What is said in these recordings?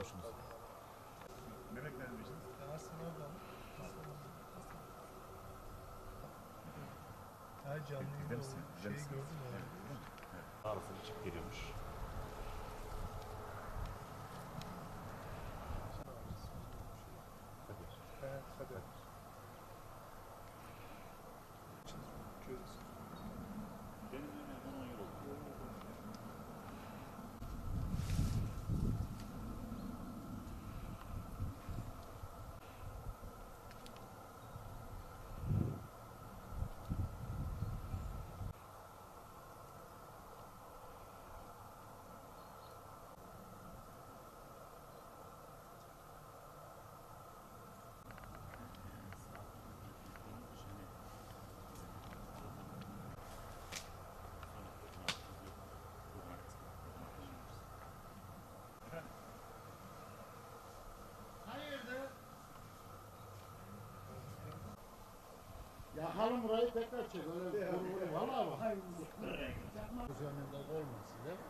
komşunuz. Mehmet neredesiniz? Yasin orada mı? Her canlı yayında şeyi gördüm ya. Arasını çık geliyormuş. Evet, hadi. Çözülsün. Benim hemen 10 yıl oldu. Yakalım burayı tekrar çek. Öyle vur vur. Valla bak. Üzerinde olmasın değil mi?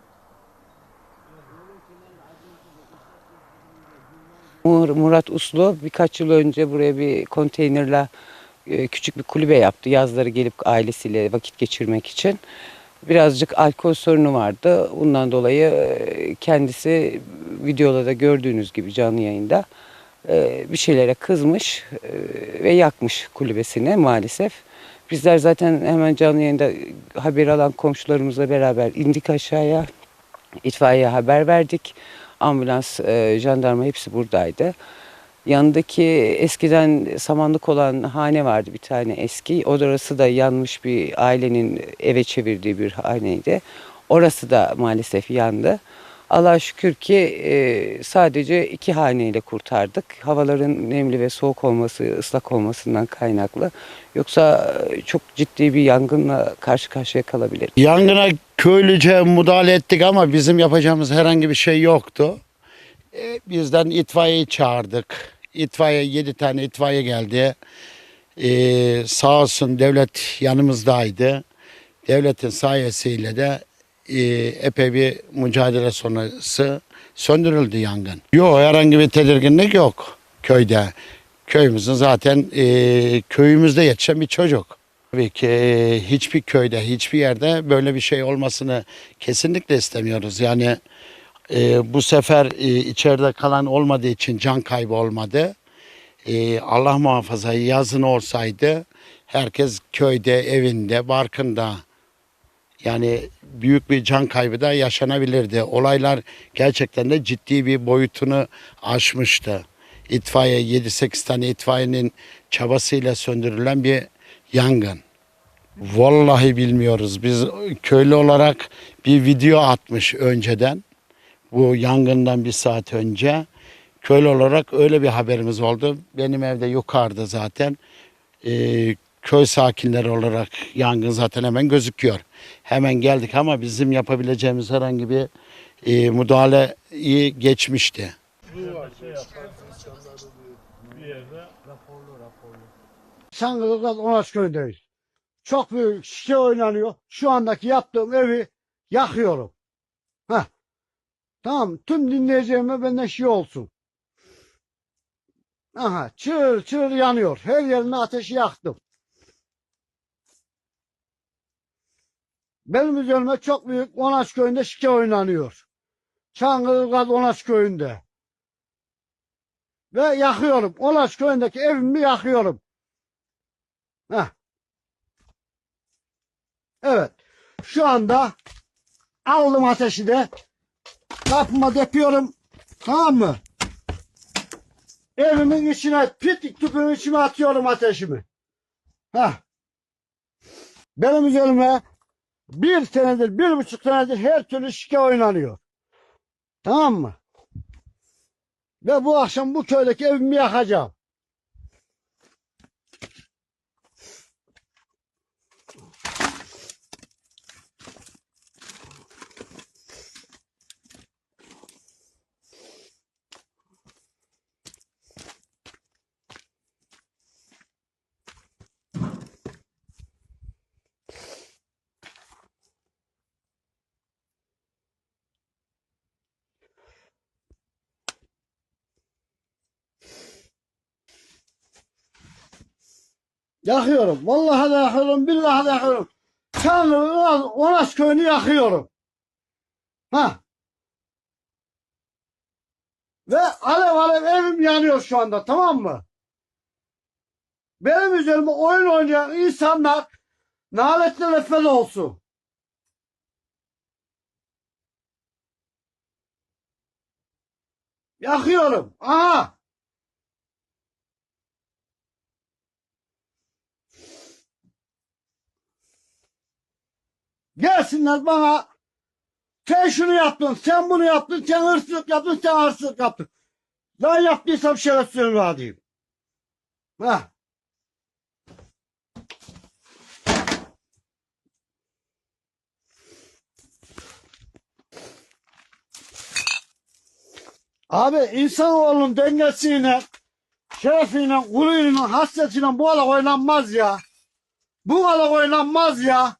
Mur- Murat Uslu birkaç yıl önce buraya bir konteynerla e, küçük bir kulübe yaptı. Yazları gelip ailesiyle vakit geçirmek için. Birazcık alkol sorunu vardı. Bundan dolayı e, kendisi videoda da gördüğünüz gibi canlı yayında bir şeylere kızmış e, ve yakmış kulübesini maalesef. Bizler zaten hemen canlı yayında haber alan komşularımızla beraber indik aşağıya. İtfaiyeye haber verdik. Ambulans, e, jandarma hepsi buradaydı. Yanındaki eskiden samanlık olan hane vardı bir tane eski. Orası da yanmış bir ailenin eve çevirdiği bir haneydi. Orası da maalesef yandı. Allah'a şükür ki e, sadece iki haneyle kurtardık. Havaların nemli ve soğuk olması, ıslak olmasından kaynaklı. Yoksa e, çok ciddi bir yangınla karşı karşıya kalabilirdik. Yangına köylüce müdahale ettik ama bizim yapacağımız herhangi bir şey yoktu. E, bizden itfaiyeyi çağırdık. İtfaiye yedi tane itfaiye geldi. Sağ olsun devlet yanımızdaydı. Devletin sayesiyle de e, epey bir mücadele sonrası söndürüldü yangın. Yok herhangi bir tedirginlik yok köyde. Köyümüzün zaten e, köyümüzde yetişen bir çocuk. Tabii ki e, hiçbir köyde, hiçbir yerde böyle bir şey olmasını kesinlikle istemiyoruz. Yani e, bu sefer e, içeride kalan olmadığı için can kaybı olmadı. E, Allah muhafaza yazın olsaydı herkes köyde, evinde, barkında yani büyük bir can kaybı da yaşanabilirdi. Olaylar gerçekten de ciddi bir boyutunu aşmıştı. İtfaiye 7-8 tane itfaiyenin çabasıyla söndürülen bir yangın. Vallahi bilmiyoruz. Biz köylü olarak bir video atmış önceden. Bu yangından bir saat önce. Köylü olarak öyle bir haberimiz oldu. Benim evde yukarıda zaten. Ee, köy sakinleri olarak yangın zaten hemen gözüküyor. Hemen geldik ama bizim yapabileceğimiz herhangi bir e, müdahaleyi geçmişti. Sangılıklar Onaç köyündeyiz. Çok büyük şike oynanıyor. Şu andaki yaptığım evi yakıyorum. Heh. Tamam tüm dinleyeceğime benden şey olsun. Aha çığır çığır yanıyor. Her yerine ateşi yaktım. Benim üzerime çok büyük Onaç köyünde şike oynanıyor. Çangılıklar Onaç köyünde. Ve yakıyorum. Onaç köyündeki evimi yakıyorum. Heh. Evet. Şu anda aldım ateşi de kapıma depiyorum. Tamam mı? Evimin içine pitik tüpün içine atıyorum ateşimi. Heh. Benim üzerime bir senedir, bir buçuk senedir her türlü şike oynanıyor. Tamam mı? Ve bu akşam bu köydeki evimi yakacağım. Yakıyorum. Vallahi de yakıyorum. Billahi de yakıyorum. Çamlı Onas köyünü yakıyorum. Ha. Ve alev alev evim yanıyor şu anda tamam mı? Benim üzerime oyun oynayan insanlar naletler efeli olsun. Yakıyorum. Aha. Gelsinler bana sen şunu yaptın, sen bunu yaptın, sen hırsızlık yaptın, sen hırsızlık yaptın. Ben yaptıysam şerefsizim var diyeyim. Ha. Abi insanoğlunun dengesiyle, şerefiyle, gururuyla, hasretiyle bu kadar oynanmaz ya. Bu kadar oynanmaz ya.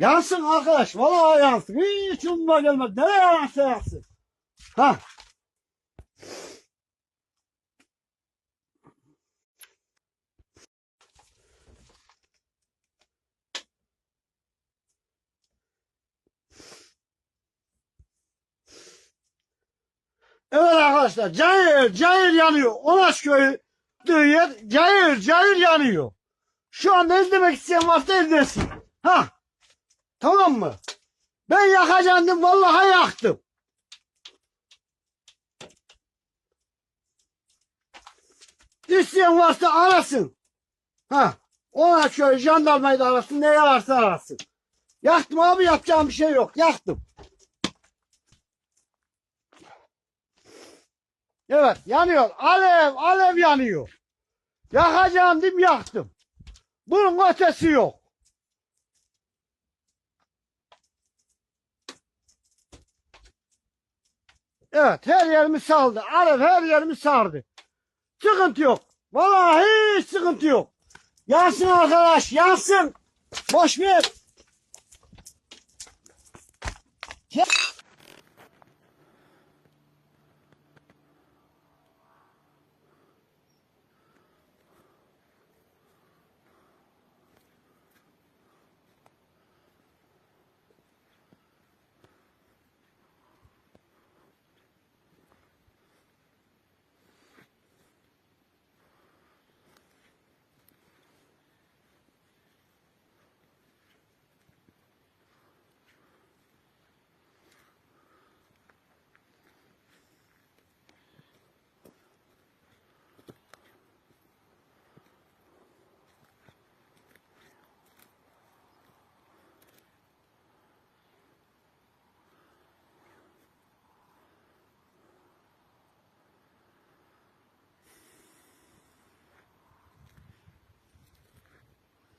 Yansın arkadaş. Vallahi yansın. Hiç umma gelmez. Nereye yansın yansın. Ha. Evet arkadaşlar. Cayır cayır yanıyor. Onaş köyü yer cayır cayır yanıyor. Şu anda izlemek isteyen varsa izlesin. Ha. Tamam mı? Ben yakacaktım vallahi yaktım. İsteyen varsa arasın. Ha. Ona şöyle jandarmayı da arasın. Neye varsa arasın. Yaktım abi yapacağım bir şey yok. Yaktım. Evet yanıyor. Alev alev yanıyor. Yakacağım dim yaktım. Bunun ötesi yok. Evet her yerimi saldı. Alev her yerimi sardı. Sıkıntı yok. Vallahi hiç sıkıntı yok. Yansın arkadaş yansın. Boş ver.